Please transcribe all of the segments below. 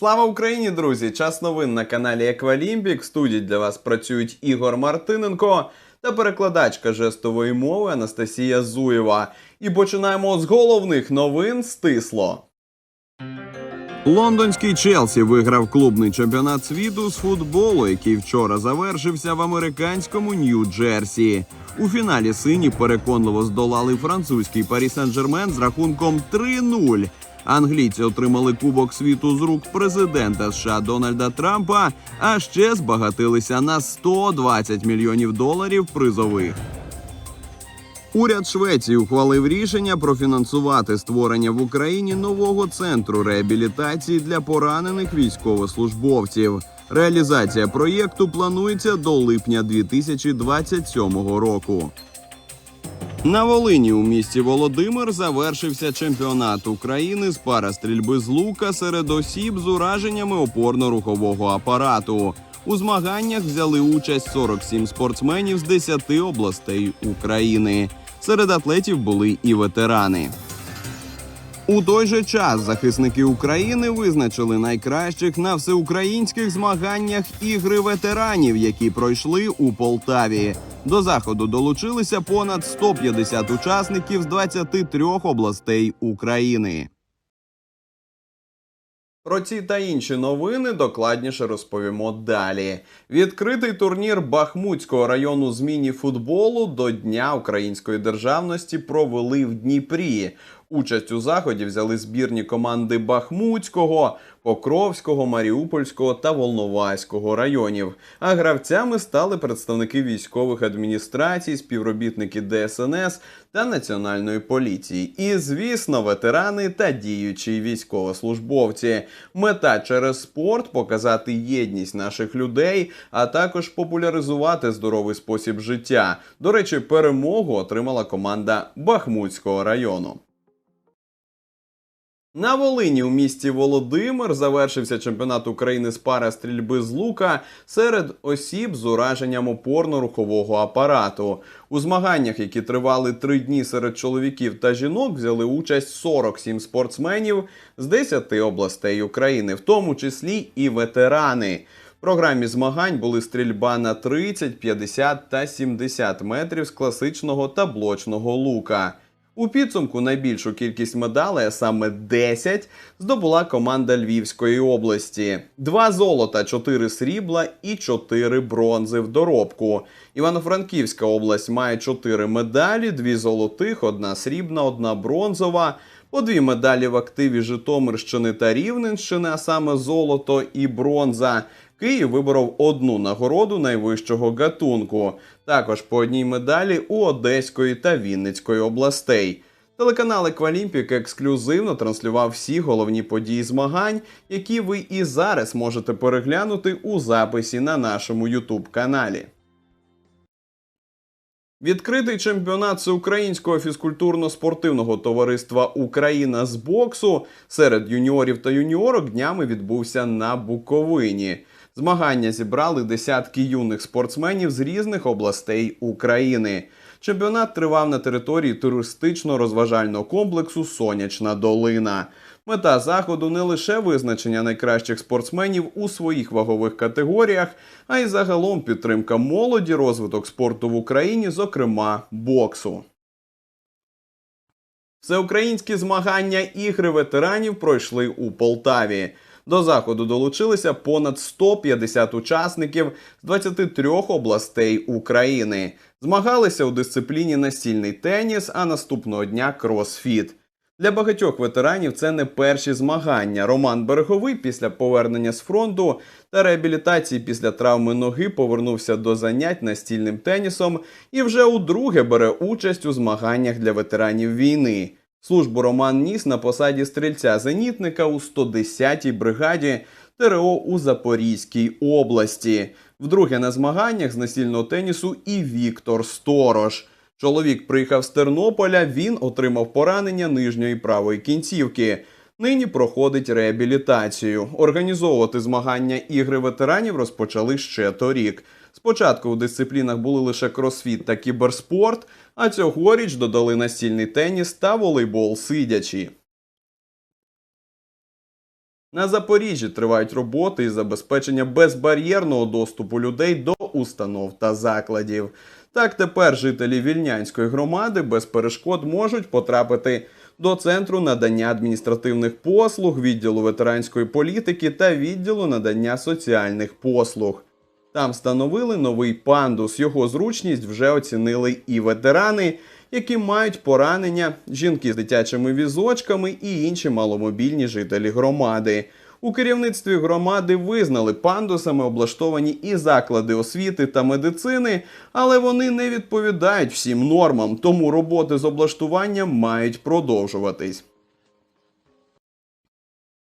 Слава Україні, друзі! Час новин на каналі Еквалімпік. В студії для вас працюють Ігор Мартиненко та перекладачка жестової мови Анастасія Зуєва. І починаємо з головних новин стисло. Лондонський Челсі виграв клубний чемпіонат світу з футболу, який вчора завершився в американському Нью-Джерсі. У фіналі сині переконливо здолали французький Парі Сен-Жермен з рахунком 3-0. Англійці отримали Кубок світу з рук президента США Дональда Трампа, а ще збагатилися на 120 мільйонів доларів призових. Уряд Швеції ухвалив рішення профінансувати створення в Україні нового центру реабілітації для поранених військовослужбовців. Реалізація проєкту планується до липня 2027 року. На Волині у місті Володимир завершився чемпіонат України з парастрільби з лука серед осіб з ураженнями опорно-рухового апарату. У змаганнях взяли участь 47 спортсменів з 10 областей України. Серед атлетів були і ветерани. У той же час захисники України визначили найкращих на всеукраїнських змаганнях ігри ветеранів, які пройшли у Полтаві. До заходу долучилися понад 150 учасників з 23 областей України. Про ці та інші новини докладніше розповімо далі. Відкритий турнір Бахмутського району з міні-футболу до Дня української державності провели в Дніпрі. Участь у заході взяли збірні команди Бахмутського, Покровського, Маріупольського та Волноваського районів. А гравцями стали представники військових адміністрацій, співробітники ДСНС та національної поліції. І, звісно, ветерани та діючі військовослужбовці. Мета через спорт показати єдність наших людей, а також популяризувати здоровий спосіб життя. До речі, перемогу отримала команда Бахмутського району. На Волині у місті Володимир завершився чемпіонат України з парастрільби з лука серед осіб з ураженням опорно-рухового апарату. У змаганнях, які тривали три дні серед чоловіків та жінок, взяли участь 47 спортсменів з 10 областей України, в тому числі і ветерани. В програмі змагань були стрільба на 30, 50 та 70 метрів з класичного та блочного лука. У підсумку найбільшу кількість медалей, а саме 10, здобула команда Львівської області: два золота, 4 срібла і 4 бронзи в доробку. Івано-Франківська область має 4 медалі, дві золотих, одна срібна, одна бронзова. По дві медалі в активі Житомирщини та Рівненщини, а саме золото і бронза. Київ виборов одну нагороду найвищого гатунку. Також по одній медалі у Одеської та Вінницької областей. Телеканал Еквалімпік ексклюзивно транслював всі головні події змагань, які ви і зараз можете переглянути у записі на нашому Ютуб каналі. Відкритий чемпіонат всеукраїнського фізкультурно-спортивного товариства Україна з боксу серед юніорів та юніорок днями відбувся на Буковині. Змагання зібрали десятки юних спортсменів з різних областей України. Чемпіонат тривав на території туристично-розважального комплексу Сонячна долина. Мета заходу не лише визначення найкращих спортсменів у своїх вагових категоріях, а й загалом підтримка молоді, розвиток спорту в Україні, зокрема боксу. Всеукраїнські змагання ігри ветеранів пройшли у Полтаві. До заходу долучилися понад 150 учасників з 23 областей України. Змагалися у дисципліні настільний теніс, а наступного дня кросфіт. Для багатьох ветеранів це не перші змагання. Роман Береговий після повернення з фронту та реабілітації після травми ноги повернувся до занять настільним тенісом і вже удруге бере участь у змаганнях для ветеранів війни. Службу Роман ніс на посаді стрільця-зенітника у 110-й бригаді ТРО у Запорізькій області. Вдруге на змаганнях з настільного тенісу і Віктор Сторож. Чоловік приїхав з Тернополя, він отримав поранення нижньої правої кінцівки. Нині проходить реабілітацію. Організовувати змагання ігри ветеранів розпочали ще торік. Спочатку у дисциплінах були лише кросфіт та кіберспорт, а цьогоріч додали настільний теніс та волейбол сидячі. На Запоріжжі тривають роботи із забезпечення безбар'єрного доступу людей до установ та закладів. Так тепер жителі вільнянської громади без перешкод можуть потрапити до центру надання адміністративних послуг, відділу ветеранської політики та відділу надання соціальних послуг. Там встановили новий пандус. Його зручність вже оцінили і ветерани, які мають поранення, жінки з дитячими візочками і інші маломобільні жителі громади. У керівництві громади визнали пандусами облаштовані і заклади освіти та медицини, але вони не відповідають всім нормам, тому роботи з облаштуванням мають продовжуватись.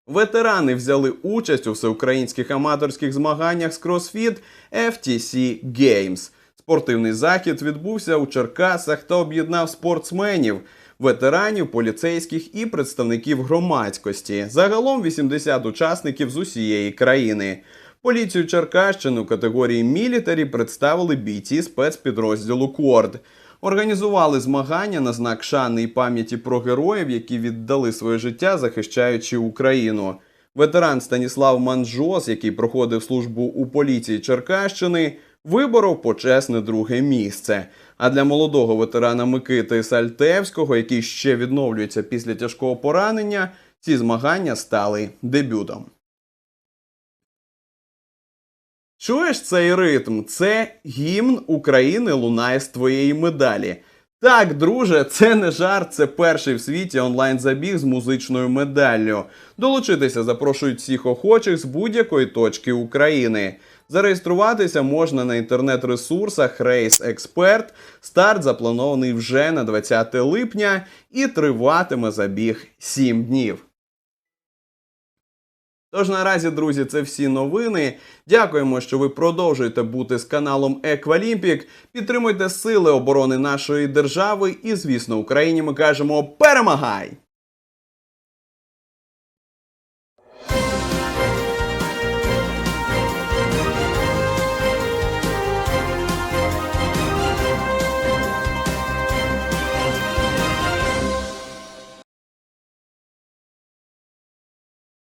Ветерани взяли участь у всеукраїнських аматорських змаганнях з CrossFit FTC Games. Спортивний захід відбувся у Черкасах та об'єднав спортсменів, ветеранів, поліцейських і представників громадськості. Загалом 80 учасників з усієї країни. Поліцію Черкащини у категорії мілітарі представили бійці спецпідрозділу Корд. Організували змагання на знак шани і пам'яті про героїв, які віддали своє життя, захищаючи Україну. Ветеран Станіслав Манжос, який проходив службу у поліції Черкащини, виборов почесне друге місце. А для молодого ветерана Микити Сальтевського, який ще відновлюється після тяжкого поранення, ці змагання стали дебютом. Чуєш цей ритм? Це гімн України лунає з твоєї медалі. Так, друже, це не жарт, це перший в світі онлайн-забіг з музичною медаллю. Долучитися запрошують всіх охочих з будь-якої точки України. Зареєструватися можна на інтернет-ресурсах Race Expert. Старт запланований вже на 20 липня і триватиме забіг 7 днів. Тож наразі, друзі, це всі новини. Дякуємо, що ви продовжуєте бути з каналом Еквалімпік. Підтримуйте сили оборони нашої держави. І, звісно, Україні ми кажемо перемагай!